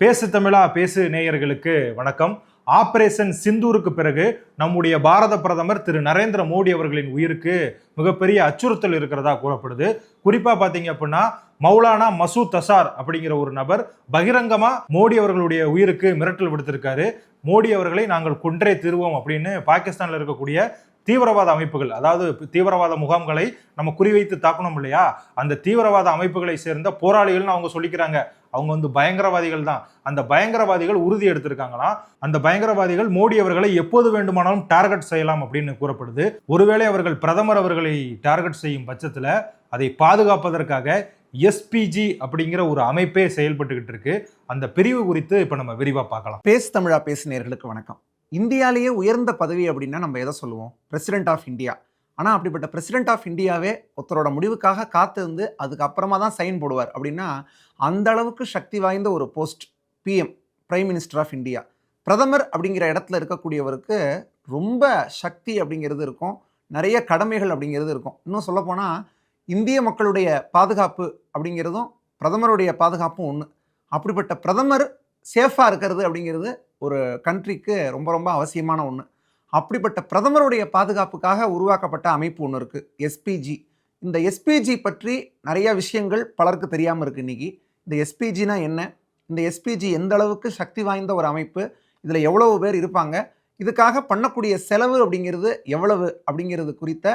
பேசு தமிழா பேசு நேயர்களுக்கு வணக்கம். ஆபரேஷன் சிந்தூருக்கு பிறகு நம்முடைய பாரத பிரதமர் திரு நரேந்திர மோடி அவர்களின் உயிருக்கு மிகப்பெரிய அச்சுறுத்தல் இருக்கிறதா கூறப்படுது. குறிப்பாக பார்த்தீங்க அப்படின்னா மௌலானா மசூத் அசார் அப்படிங்கிற ஒரு நபர் பகிரங்கமாக மோடி அவர்களுடைய உயிருக்கு மிரட்டல் விடுத்திருக்காரு. மோடி அவர்களை நாங்கள் கொன்றே தீர்வோம் அப்படின்னு பாகிஸ்தானில் இருக்கக்கூடிய தீவிரவாத அமைப்புகள் அதாவது தீவிரவாத முகாம்களை நம்ம குறிவைத்து தாக்கணும் இல்லையா? அந்த தீவிரவாத அமைப்புகளை சேர்ந்த போராளிகள்னு அவங்க சொல்லிக்கிறாங்க. அவங்க வந்து பயங்கரவாதிகள் தான். அந்த பயங்கரவாதிகள் உறுதி எடுத்திருக்காங்களாம். அந்த பயங்கரவாதிகள் மோடி அவர்களை எப்போது வேண்டுமானாலும் டார்கெட் செய்யலாம் அப்படின்னு கூறப்படுது. ஒருவேளை அவர்கள் பிரதமர் அவர்களை டார்கெட் செய்யும் பட்சத்தில் அதை பாதுகாப்பதற்காக எஸ்பிஜி அப்படிங்கிற ஒரு அமைப்பே செயல்பட்டுக்கிட்டு இருக்கு. அந்த பிரிவு குறித்து இப்போ நம்ம விரிவாக பார்க்கலாம். பேசு தமிழா பேசினியர்களுக்கு வணக்கம். இந்தியாவிலேயே உயர்ந்த பதவி அப்படின்னா நம்ம எதை சொல்லுவோம்? பிரசிடென்ட் ஆஃப் இந்தியா ஆனால் அப்படிப்பட்ட பிரசிடென்ட் ஆஃப் இந்தியாவே ஒருத்தரோட முடிவுக்காக காத்திருந்து அதுக்கப்புறமா தான் சைன் போடுவார். அப்படின்னா அந்த அளவுக்கு சக்தி வாய்ந்த ஒரு post PM prime minister of India பிரதமர் அப்படிங்கிற இடத்துல இருக்கக்கூடியவருக்கு ரொம்ப சக்தி அப்படிங்கிறது இருக்கும். நிறைய கடமைகள் அப்படிங்கிறது இருக்கும். இன்னும் சொல்லப்போனால் இந்திய மக்களுடைய பாதுகாப்பு அப்படிங்கிறதும் பிரதமருடைய பாதுகாப்பும் ஒன்று அப்படிப்பட்ட பிரதமர் சேஃபாக இருக்கிறது அப்படிங்கிறது ஒரு கண்ட்ரிக்கு ரொம்ப ரொம்ப அவசியமான ஒன்று அப்படிப்பட்ட பிரதமருடைய பாதுகாப்புக்காக உருவாக்கப்பட்ட அமைப்பு ஒன்று இருக்குது எஸ்பிஜி இந்த எஸ்பிஜி பற்றி நிறைய விஷயங்கள் பலருக்கு தெரியாமல் இருக்குது இன்றைக்கி இந்த எஸ்பிஜினா என்ன? இந்த எஸ்பிஜி எந்த அளவுக்கு சக்தி வாய்ந்த ஒரு அமைப்பு? இதில் எவ்வளவு பேர் இருப்பாங்க? இதுக்காக பண்ணக்கூடிய செலவு அப்படிங்கிறது எவ்வளவு அப்படிங்கிறது குறித்த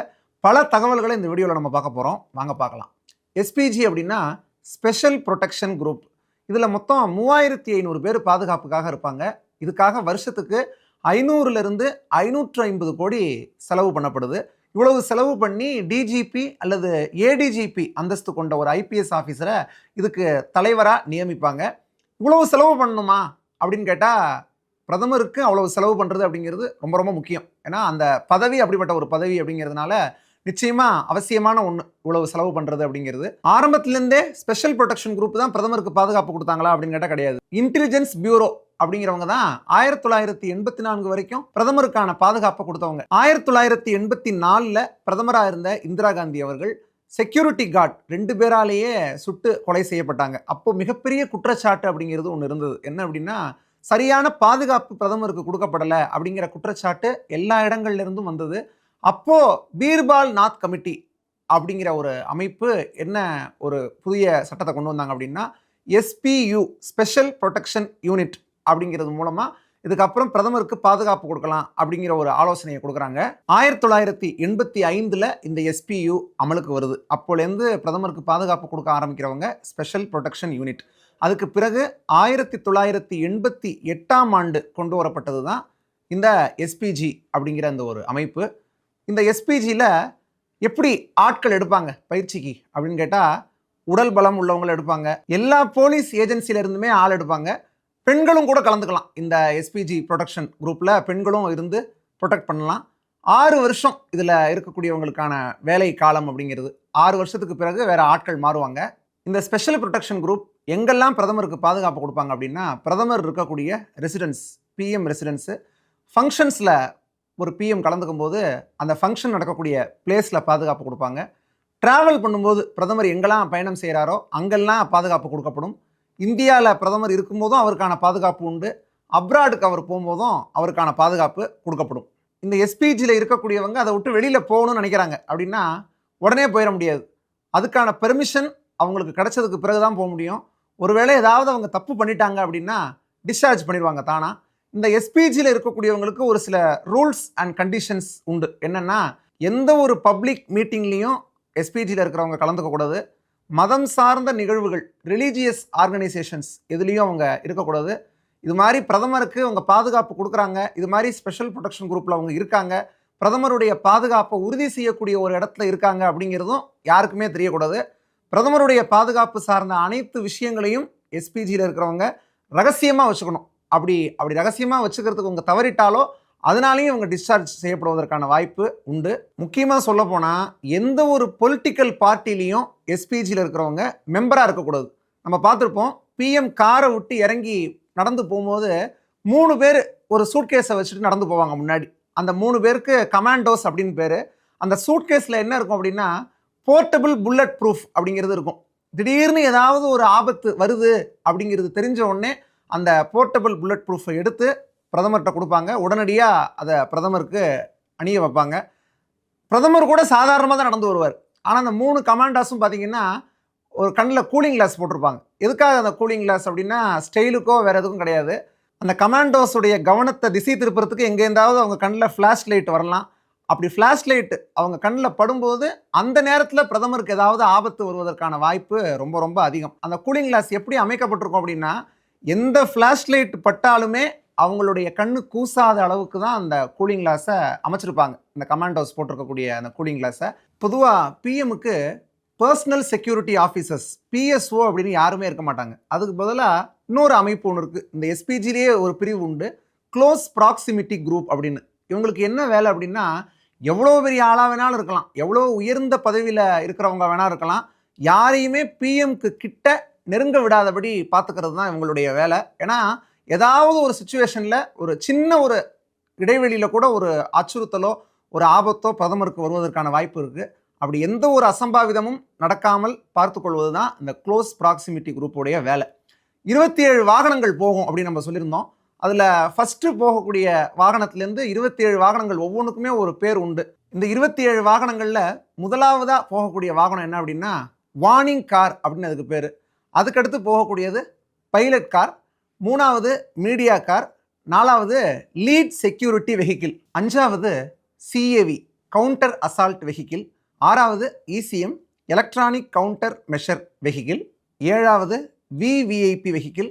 பல தகவல்களை இந்த வீடியோவில் நம்ம பார்க்க போகிறோம் வாங்க பார்க்கலாம். எஸ்பிஜி அப்படின்னா ஸ்பெஷல் ப்ரொடெக்ஷன் குரூப் இதில் மொத்தம் மூவாயிரத்தி ஐநூறு பேர் பாதுகாப்புக்காக இருப்பாங்க. இதுக்காக வருஷத்துக்கு ஐநூறுலேருந்து ஐநூற்று ஐம்பது கோடி செலவு பண்ணப்படுது. இவ்வளவு செலவு பண்ணி டிஜிபி அல்லது ஏடிஜிபி அந்தஸ்து கொண்ட ஒரு ஐபிஎஸ் ஆஃபீஸரை இதுக்கு தலைவராக நியமிப்பாங்க. இவ்வளவு செலவு பண்ணணுமா? அப்படின்னு கேட்டால் பிரதமருக்கு அவ்வளவு செலவு பண்ணுறது அப்படிங்கிறது ரொம்ப ரொம்ப முக்கியம். ஏன்னா அந்த பதவி அப்படிப்பட்ட ஒரு பதவி அப்படிங்கிறதுனால நிச்சயமாக அவசியமான ஒன்று இவ்வளவு செலவு பண்ணுறது அப்படிங்கிறது. ஆரம்பத்திலேருந்தே ஸ்பெஷல் ப்ரொடெக்ஷன் குரூப் தான் பிரதமருக்கு பாதுகாப்பு கொடுத்தாங்களா அப்படின்னு கேட்டால் கிடையாது. இன்டெலிஜென்ஸ் பியூரோ அப்படிங்கிறவங்க தான் ஆயிரத்தி தொள்ளாயிரத்தி எண்பத்தி நான்கு வரைக்கும் பிரதமருக்கான பாதுகாப்பை கொடுத்தவங்க. ஆயிரத்தி தொள்ளாயிரத்தி எண்பத்தி நாலில் பிரதமராக இருந்த இந்திரா காந்தி அவர்கள் செக்யூரிட்டி கார்டு ரெண்டு பேராலேயே சுட்டு கொலை செய்யப்பட்டாங்க. அப்போ மிகப்பெரிய குற்றச்சாட்டு அப்படிங்கிறது ஒன்று இருந்தது. என்ன அப்படின்னா சரியான பாதுகாப்பு பிரதமருக்கு கொடுக்கப்படலை அப்படிங்கிற குற்றச்சாட்டு எல்லா இடங்கள்லேருந்தும் வந்தது. அப்போ பீர்பால் நாத் கமிட்டி அப்படிங்கிற ஒரு அமைப்பு என்ன ஒரு புதிய சட்டத்தை கொண்டு வந்தாங்க அப்படின்னா எஸ்பியு ஸ்பெஷல் ப்ரொடெக்ஷன் யூனிட் அப்படிங்கிறது மூலமா இதுக்கப்புறம் பிரதமருக்கு பாதுகாப்பு கொடுக்கலாம் அப்படிங்கிற ஒரு ஆலோசனையை கொடுக்குறாங்க. ஆயிரத்தி தொள்ளாயிரத்தி எண்பத்தி ஐந்தில் இந்த எஸ்பியு அமலுக்கு வருது. அப்போலேருந்து பிரதமருக்கு பாதுகாப்பு கொடுக்க ஆரம்பிக்கிறவங்க ஸ்பெஷல் ப்ரொடெக்ஷன் யூனிட் அதுக்கு பிறகு ஆயிரத்தி தொள்ளாயிரத்தி எண்பத்தி எட்டாம் ஆண்டு கொண்டு வரப்பட்டது தான் இந்த எஸ்பிஜி அப்படிங்கிற அந்த ஒரு அமைப்பு. இந்த எஸ்பிஜியில் எப்படி ஆட்கள் எடுப்பாங்க பயிற்சிக்கு அப்படின்னு கேட்டால் உடல் பலம் உள்ளவங்களை எடுப்பாங்க. எல்லா போலீஸ் ஏஜென்சியிலேருந்துமே ஆள் எடுப்பாங்க. பெண்களும் கூட கலந்துக்கலாம். இந்த எஸ்பிஜி ப்ரொடெக்ஷன் குரூப்பில் பெண்களும் இருந்து ப்ரொடெக்ட் பண்ணலாம். ஆறு வருஷம் இதில் இருக்கக்கூடியவங்களுக்கான வேலை காலம் அப்படிங்கிறது. ஆறு வருஷத்துக்கு பிறகு வேறு ஆட்கள் மாறுவாங்க. இந்த ஸ்பெஷல் ப்ரொடெக்ஷன் குரூப் எங்கெல்லாம் பிரதமருக்கு பாதுகாப்பு கொடுப்பாங்க அப்படின்னா பிரதமர் இருக்கக்கூடிய ரெசிடென்ஸ் பிஎம் ரெசிடென்ஸு ஃபங்க்ஷன்ஸில் ஒரு பிஎம் கலந்துக்கும் போது அந்த ஃபங்க்ஷன் நடக்கக்கூடிய பிளேஸில் பாதுகாப்பு கொடுப்பாங்க. ட்ராவல் பண்ணும்போது பிரதமர் எங்கெல்லாம் பயணம் செய்கிறாரோ அங்கெல்லாம் பாதுகாப்பு கொடுக்கப்படும். இந்தியாவில் பிரதமர் இருக்கும்போதும் அவருக்கான பாதுகாப்பு உண்டு. அப்ராடுக்கு அவர் போகும்போதும் அவருக்கான பாதுகாப்பு கொடுக்கப்படும். இந்த எஸ்பிஜியில் இருக்கக்கூடியவங்க அதை விட்டு வெளியில் போகணும்னு நினைக்கிறாங்க. அப்படின்னா உடனே போயிட முடியாது. அதுக்கான பெர்மிஷன் அவங்களுக்கு கிடைச்சதுக்கு பிறகு தான் போக முடியும். ஒருவேளை ஏதாவது அவங்க தப்பு பண்ணிட்டாங்க அப்படின்னா டிஸ்சார்ஜ் பண்ணிடுவாங்க தானா. இந்த எஸ்பிஜியில் இருக்கக்கூடியவங்களுக்கு ஒரு சில ரூல்ஸ் அண்ட் கண்டிஷன்ஸ் உண்டு. என்னென்னா எந்த ஒரு பப்ளிக் மீட்டிங்லேயும் எஸ்பிஜியில் இருக்கிறவங்க கலந்துக்கக்கூடாது. மதம் சார்ந்த நிகழ்வுகள் ரிலீஜியஸ் ஆர்கனைசேஷன்ஸ் எதுலேயும் அவங்க இருக்கக்கூடாது. இது மாதிரி பிரதமருக்கு அவங்க பாதுகாப்பு கொடுக்குறாங்க. இது மாதிரி ஸ்பெஷல் ப்ரொடெக்ஷன் குரூப்பில் அவங்க இருக்காங்க. பிரதமருடைய பாதுகாப்பை உறுதி செய்யக்கூடிய ஒரு இடத்துல இருக்காங்க அப்படிங்கிறதும் யாருக்குமே தெரியக்கூடாது. பிரதமருடைய பாதுகாப்பு சார்ந்த அனைத்து விஷயங்களையும் எஸ்பிஜியில் இருக்கிறவங்க ரகசியமாக வச்சுக்கணும். அப்படி அப்படி ரகசியமாக வச்சுக்கிறதுக்கு உங்கள் தவறிட்டாலோ அதனாலேயும் இவங்க டிஸ்சார்ஜ் செய்யப்படுவதற்கான வாய்ப்பு உண்டு. முக்கியமாக சொல்ல போனால் எந்த ஒரு பொலிட்டிக்கல் பார்ட்டிலையும் எஸ்பிஜியில் இருக்கிறவங்க மெம்பராக இருக்கக்கூடாது. நம்ம பார்த்துருப்போம் பிஎம் காரை விட்டு இறங்கி நடந்து போகும்போது மூணு பேர் ஒரு சூட்கேஸை வச்சுட்டு நடந்து போவாங்க முன்னாடி. அந்த மூணு பேருக்கு கமாண்டோஸ் அப்படின்னு பேர். அந்த சூட்கேஸில் என்ன இருக்கும் அப்படின்னா போர்ட்டபிள் புல்லட் ப்ரூஃப் அப்படிங்கிறது இருக்கும். திடீர்னு ஏதாவது ஒரு ஆபத்து வருது அப்படிங்கிறது தெரிஞ்ச உடனே அந்த போர்ட்டபிள் புல்லட் ப்ரூஃபை எடுத்து பிரதமர்கிட்ட கொடுப்பாங்க. உடனடியாக அதை பிரதமருக்கு அணிய வைப்பாங்க. பிரதமர் கூட சாதாரணமாக தான் நடந்து வருவார். ஆனால் அந்த மூணு கமாண்டாஸும் பார்த்தீங்கன்னா ஒரு கண்ணில் கூலிங் கிளாஸ் போட்டிருப்பாங்க. எதுக்காக அந்த கூலிங் கிளாஸ் அப்படின்னா ஸ்டைலுக்கோ வேறு எதுக்கும் கிடையாது. அந்த கமாண்டோஸுடைய கவனத்தை திசை திருப்புறதுக்கு எங்கேருந்தாவது அவங்க கண்ணில் ஃப்ளாஷ் லைட் வரலாம். அப்படி ஃப்ளாஷ் லைட் அவங்க கண்ணில் படும்போது அந்த நேரத்தில் பிரதமருக்கு ஏதாவது ஆபத்து வருவதற்கான வாய்ப்பு ரொம்ப ரொம்ப அதிகம். அந்த கூலிங் கிளாஸ் எப்படி அமைக்கப்பட்டிருக்கும் அப்படின்னா எந்த ஃப்ளாஷ் லைட் பட்டாலுமே அவங்களுடைய கண்ணு கூசாத அளவுக்கு தான் அந்த கூலிங் கிளாஸை அமைச்சிருப்பாங்க. இந்த கமாண்டோஸ் போட்டிருக்கக்கூடிய அந்த கூலிங் கிளாஸை பொதுவாக பிஎம்முக்கு பர்சனல் செக்யூரிட்டி ஆஃபீஸர்ஸ் பிஎஸ்ஓ அப்படின்னு யாருமே இருக்க மாட்டாங்க. அதுக்கு பதிலாக இன்னொரு அமைப்பு ஒன்று இருக்குது இந்த எஸ்பிஜிலேயே ஒரு பிரிவு உண்டு. க்ளோஸ் ப்ராக்சிமிட்டி குரூப் அப்படின்னு. இவங்களுக்கு என்ன வேலை அப்படின்னா எவ்வளோ பெரிய ஆளாக வேணாலும் இருக்கலாம். எவ்வளோ உயர்ந்த பதவியில் இருக்கிறவங்க வேணால் இருக்கலாம். யாரையுமே பிஎம்க்கு கிட்ட நெருங்க விடாதபடி பார்த்துக்கிறது தான் இவங்களுடைய வேலை. ஏன்னா ஏதாவது ஒரு சுச்சுவேஷனில் ஒரு சின்ன ஒரு இடைவெளியில் கூட ஒரு அச்சுறுத்தலோ ஒரு ஆபத்தோ பிரதமருக்கு வருவதற்கான வாய்ப்பு இருக்குது அப்படி எந்த ஒரு அசம்பாவிதமும் நடக்காமல் பார்த்துக்கொள்வது தான் இந்த க்ளோஸ் ப்ராக்சிமிட்டி குரூப்புடைய வேலை. இருபத்தி ஏழு வாகனங்கள் போகும் அப்படின்னு நம்ம சொல்லியிருந்தோம். அதில் ஃபஸ்ட்டு போகக்கூடிய வாகனத்துலேருந்து இருபத்தி ஏழு வாகனங்கள் ஒவ்வொன்றுக்குமே ஒரு பேர் உண்டு. இந்த இருபத்தி ஏழு வாகனங்களில் முதலாவதாக போகக்கூடிய வாகனம் என்ன அப்படின்னா வார்னிங் கார் அப்படின்னு அதுக்கு பேர். அதுக்கடுத்து போகக்கூடியது பைலட் கார் மூணாவது மீடியா கார் நாலாவது லீட் செக்யூரிட்டி வெஹிக்கிள் அஞ்சாவது சிஏவி கவுண்டர் அசால்ட் வெஹிக்கிள் ஆறாவது ECM electronic counter measure vehicle ஏழாவது விவிஐபி வெஹிக்கிள்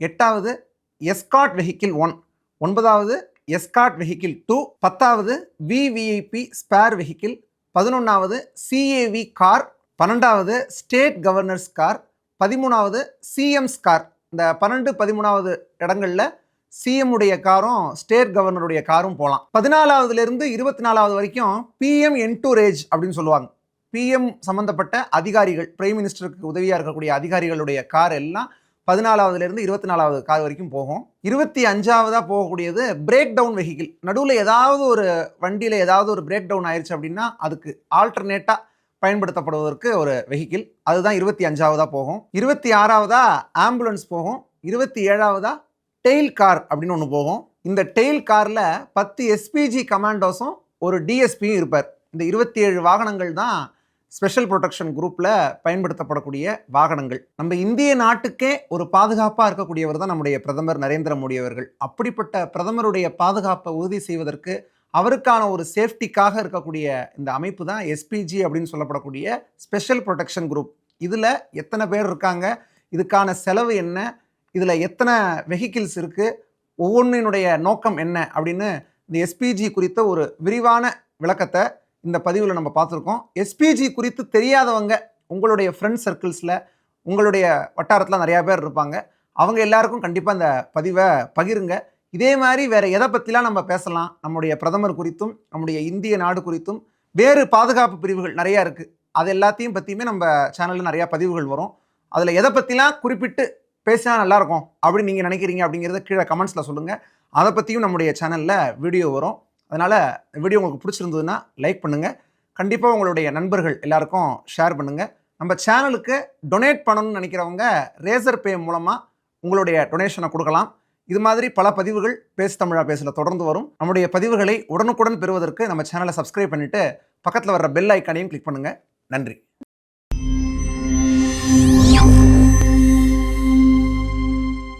எட்டாவது எஸ்காட் வெஹிக்கிள் ஒன் ஒன்பதாவது எஸ்காட் வெஹிக்கிள் டூ பத்தாவது விவிஐபி ஸ்பேர் வெஹிக்கிள் பதினொன்றாவது சிஏவி கார் பன்னெண்டாவது ஸ்டேட் கவர்னர்ஸ் கார் பதிமூணாவது சிஎம்ஸ் கார் இந்த பன்னெண்டு பதிமூணாவது இடங்களில் சிஎம் உடைய காரும் ஸ்டேட் கவர்னருடைய காரும் போகலாம் பதினாலாவதுலேருந்து இருபத்தி நாலாவது வரைக்கும் பிஎம் என்டூரேஜ் அப்படின்னு சொல்லுவாங்க. பிஎம் சம்மந்தப்பட்ட அதிகாரிகள் பிரைம் மினிஸ்டருக்கு உதவியாக இருக்கக்கூடிய அதிகாரிகளுடைய கார் எல்லாம் பதினாலாவதுலேருந்து இருபத்தி நாலாவது கார் வரைக்கும் போகும். இருபத்தி அஞ்சாவதாக போகக்கூடியது பிரேக் டவுன் வெஹிக்கிள் நடுவில் ஏதாவது ஒரு வண்டியில் ஏதாவது ஒரு பிரேக் டவுன் ஆயிடுச்சு அப்படின்னா அதுக்கு ஆல்டர்னேட்டாக பயன்படுத்தப்படுவதற்கு ஒரு வெஹிக்கிள் அதுதான் இருபத்தி அஞ்சாவதாக போகும். இருபத்தி ஆறாவதா ஆம்புலன்ஸ் போகும். இருபத்தி ஏழாவதா டெயில் கார் அப்படின்னு ஒன்று போகும். இந்த டெயில் காரில் பத்து எஸ்பிஜி கமாண்டோஸும் ஒரு டிஎஸ்பியும் இருப்பார். இந்த இருபத்தி ஏழு வாகனங்கள் தான் ஸ்பெஷல் ப்ரொடெக்ஷன் குரூப்பில் பயன்படுத்தப்படக்கூடிய வாகனங்கள். நம்ம இந்திய நாட்டுக்கே ஒரு பாதுகாப்பாக இருக்கக்கூடியவர் தான் நம்முடைய பிரதமர் நரேந்திர மோடி அவர்கள். அப்படிப்பட்ட பிரதமருடைய பாதுகாப்பை உறுதி செய்வதற்கு அவருக்கான ஒரு சேஃப்டிக்காக இருக்கக்கூடிய இந்த அமைப்பு தான் எஸ்பிஜி அப்படின்னு சொல்லப்படக்கூடிய ஸ்பெஷல் ப்ரொடெக்ஷன் குரூப் இதில் எத்தனை பேர் இருக்காங்க? இதுக்கான செலவு என்ன? இதில் எத்தனை வெஹிக்கிள்ஸ் இருக்குது ஒவ்வொன்றினுடைய நோக்கம் என்ன? அப்படின்னு இந்த எஸ்பிஜி குறித்த ஒரு விரிவான விளக்கத்தை இந்த பதிவில் நம்ம பார்த்துருக்கோம். எஸ்பிஜி குறித்து தெரியாதவங்க உங்களுடைய ஃப்ரெண்ட் சர்க்கிள்ஸில் உங்களுடைய வட்டாரத்தில் நிறையா பேர் இருப்பாங்க. அவங்க எல்லாருக்கும் கண்டிப்பாக இந்த பதிவை பகிருங்க. இதே மாதிரி வேறு எதை பற்றிலாம் நம்ம பேசலாம்? நம்முடைய பிரதமர் குறித்தும் நம்முடைய இந்திய நாடு குறித்தும் வேறு பாதுகாப்பு பிரிவுகள் நிறையா இருக்குது அது எல்லாத்தையும் பற்றியுமே நம்ம சேனலில் நிறையா பதிவுகள் வரும். அதில் எதை பற்றிலாம் குறிப்பிட்டு பேசினா நல்லாயிருக்கும்? அப்படின்னு நீங்கள் நினைக்கிறீங்க அப்படிங்கிறத கீழே கமெண்ட்ஸில் சொல்லுங்கள் அதை பற்றியும் நம்முடைய சேனலில் வீடியோ வரும். அதனால் வீடியோ உங்களுக்கு பிடிச்சிருந்ததுன்னா லைக் பண்ணுங்கள் கண்டிப்பாக உங்களுடைய நண்பர்கள் எல்லாருக்கும் ஷேர் பண்ணுங்கள் நம்ம சேனலுக்கு டொனேட் பண்ணணும்னு நினைக்கிறவங்க ரேசர் பே மூலமாக உங்களுடைய டொனேஷனை கொடுக்கலாம். இது மாதிரி பல பதிவுகள் பேசு தமிழா பேசல தொடர்ந்து வரும். நம்முடைய பதிவுகளை உடனுக்குடன் பெறுவதற்கு நம்ம சேனலை சப்ஸ்கிரைப் பண்ணிட்டு பக்கத்தில் வர்ற பெல் ஐக்கானையும் கிளிக் பண்ணுங்கள் நன்றி.